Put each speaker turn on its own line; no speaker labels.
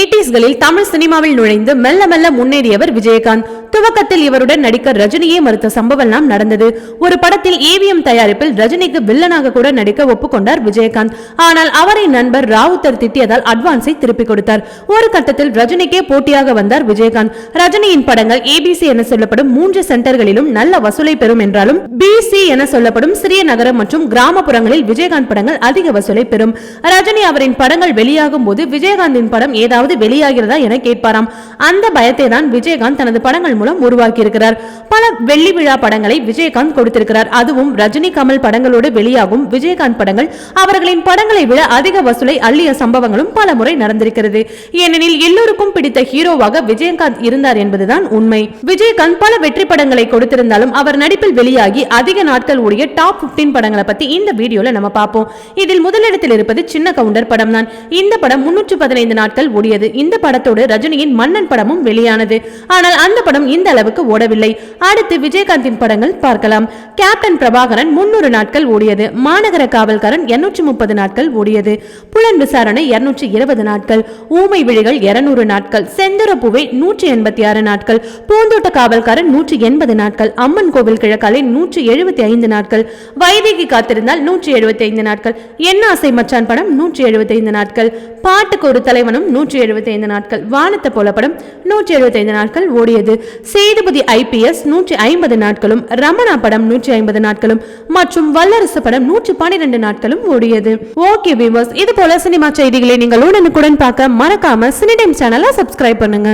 எயிட்டிஸ்களில் தமிழ் சினிமாவில் நுழைந்து மெல்ல மெல்ல முன்னேறியவர் விஜயகாந்த். துவக்கத்தில் இவருடன் நடிக்க ரஜினியே மறுத்த சம்பவம்லாம் நடந்தது. ஒரு படத்தில் ஏவிஎம் தயாரிப்பில் ரஜினிக்கு வில்லனாக கூட நடிக்க ஒப்புக்கொண்டார் விஜயகாந்த். ஆனால் அவரை நண்பர் ராவுத்தர் திட்டியதால் அட்வான்ஸை திருப்பிக் கொடுத்தார். ஒரு கட்டத்தில் ரஜினிக்கே போட்டியாக வந்தார் விஜயகாந்த். ரஜினியின் படங்கள் ஏபிசி என சொல்லப்படும் மூன்று சென்டர்களிலும் நல்ல வசூலை பெறும் என்றாலும் பிசி என சொல்லப்படும் சிறிய நகரம் மற்றும் கிராமப்புறங்களில் விஜயகாந்த் படங்கள் அதிக வசூலை பெறும். ரஜினி அவரின் படங்கள் வெளியாகும் போது விஜயகாந்தின் படம் ஏதாவது வெளியாகிறதா என கேட்பாராம். அந்த பயத்தை தான் விஜயகாந்த் தனது படங்கள் மூலம் உருவாக்கியிருக்கிறார். பல வெள்ளி விழா படங்களை விஜயகாந்த் கொடுத்திருக்கிறார். அதுவும் ரஜினி கமல் படங்களோடு வெளியாகும் விஜயகாந்த் படங்கள். அவர்களின் படங்களை விட அதிக வசூலை அள்ளிய சம்பவங்களும் பல முறை நடந்திருக்கிறது. ஏனெனில் எல்லோருக்கும் பிடித்த ஹீரோவாக விஜயகாந்த் இருந்தார் என்பதுதான் உண்மை. விஜயகாந்த் பல வெற்றி படங்களை கொடுத்திருந்தாலும் அவர் நடிப்பில் வெளியாகி அதிக நாட்கள் ஓடிய டாப் 15 படங்களை பத்தி இந்த வீடியோல நம்ம பார்ப்போம். இதில் முதலிடத்தில் இருப்பது சின்ன கவுண்டர் படம் தான் இந்த படம் முன்னூற்று பதினைந்து நாட்கள் ஓடியது. ஓடியது. இந்த படத்தோடு ரஜினியின் மன்னன் படமும் வெளியானது. ஆனால் அந்த படம் இந்த அளவுக்கு ஓடவில்லை. அடுத்து விஜயகாந்தின் படங்கள் பார்க்கலாம். கேப்டன் பிரபாகரன் முன்னூறு நாட்கள் ஓடியது. மாநகர காவல்காரன் இருநூற்றி முப்பது நாட்கள் ஓடியது. புலன் விசாரணை இருநூற்றி இருபது நாட்கள். ஊமை விழிகள் இருநூறு நாட்கள். செந்தரப்பூவை நூற்றி எண்பத்தி ஆறு நாட்கள். பூந்தோட்ட காவல்காரன் நூற்றி எண்பது நாட்கள். அம்மன் கோவில் கிழக்காலை நூற்றி எழுபத்தி ஐந்து நாட்கள். வைதேகி காத்திருந்தால் நூற்றி எழுபத்தி ஐந்து நாட்கள். என்ன ஆசை மச்சான் படம் நூற்றி எழுபத்தி ஐந்து நாட்கள். பாட்டுக்கு ஒரு தலைவனும் நூற்றி எழுபத்தைந்து நாட்கள். வானத்தை போல படம் நூற்றி எழுபத்தி ஐந்து நாட்கள் ஓடியது. சேதுபதி ஐபிஎஸ் நூற்றி ஐம்பது நாட்களும் ரமணா படம் நூற்றி ஐம்பது நாட்களும் மற்றும் வல்லரசு படம் நூற்றி பன்னிரண்டு நாட்களும் ஓடியது. ஓகே வியூவர்ஸ் இது போல சினிமா செய்திகளை நீங்கள் உடனுக்குடன் பார்க்க மறக்காம சினிடைம் சேனலை சப்ஸ்கிரைப் பண்ணுங்க.